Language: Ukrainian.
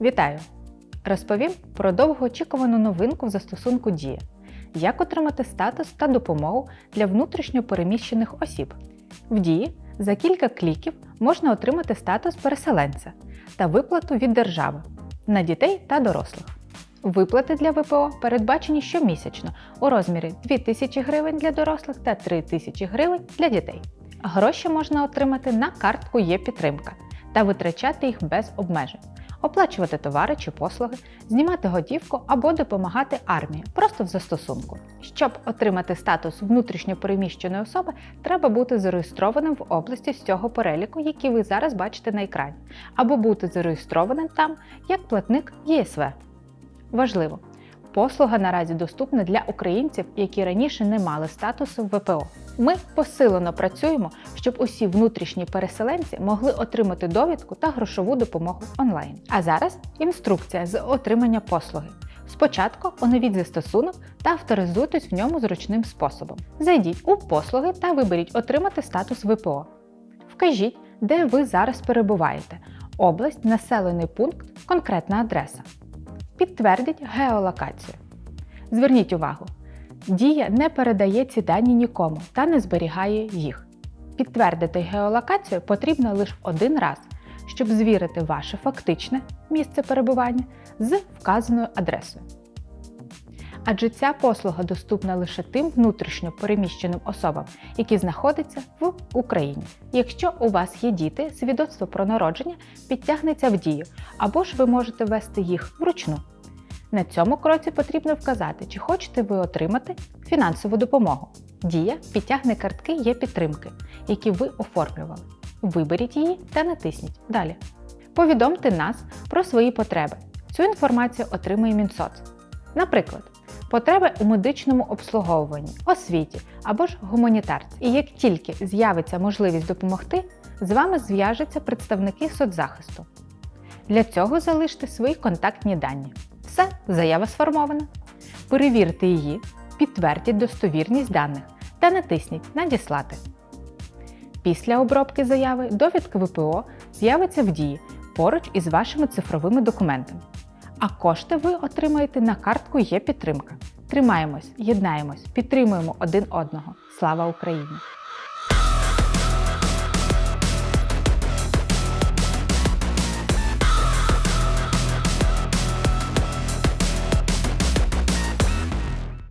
Вітаю! Розповім про довгоочікувану новинку в застосунку Дія. Як отримати статус та допомогу для внутрішньо переміщених осіб. В Дії за кілька кліків можна отримати статус переселенця та виплату від держави на дітей та дорослих. Виплати для ВПО передбачені щомісячно у розмірі 2000 гривень для дорослих та 3000 гривень для дітей. Гроші можна отримати на картку є підтримка та витрачати їх без обмежень, оплачувати товари чи послуги, знімати готівку або допомагати армії просто в застосунку. Щоб отримати статус внутрішньо переміщеної особи, треба бути зареєстрованим в області з цього переліку, який ви зараз бачите на екрані, або бути зареєстрованим там як платник ЄСВ. Важливо! Послуга наразі доступна для українців, які раніше не мали статусу ВПО. Ми посилено працюємо, щоб усі внутрішні переселенці могли отримати довідку та грошову допомогу онлайн. А зараз інструкція з отримання послуги. Спочатку оновіть застосунок та авторизуйтесь в ньому зручним способом. Зайдіть у послуги та виберіть Отримати статус ВПО. Вкажіть, де ви зараз перебуваєте: область, населений пункт, конкретна адреса. Підтвердіть геолокацію. Зверніть увагу, Дія не передає ці дані нікому та не зберігає їх. Підтвердити геолокацію потрібно лише один раз, щоб звірити ваше фактичне місце перебування з вказаною адресою. Адже ця послуга доступна лише тим внутрішньо переміщеним особам, які знаходяться в Україні. Якщо у вас є діти, свідоцтво про народження підтягнеться в дію, або ж ви можете ввести їх вручну. На цьому кроці потрібно вказати, чи хочете ви отримати фінансову допомогу. Дія підтягне картки є підтримки, які ви оформлювали. Виберіть її та натисніть Далі. Повідомте нас про свої потреби. Цю інформацію отримує Мінсоц. Наприклад, потреби у медичному обслуговуванні, освіті або ж гуманітарці. І як тільки з'явиться можливість допомогти, з вами зв'яжуться представники соцзахисту. Для цього залиште свої контактні дані. Все, заява сформована. Перевірте її, підтвердіть достовірність даних та натисніть Надіслати. Після обробки заяви довідка ВПО з'явиться в дії поруч із вашими цифровими документами. А кошти ви отримаєте на картку є підтримка. Тримаємось, єднаємось, підтримуємо один одного. Слава Україні!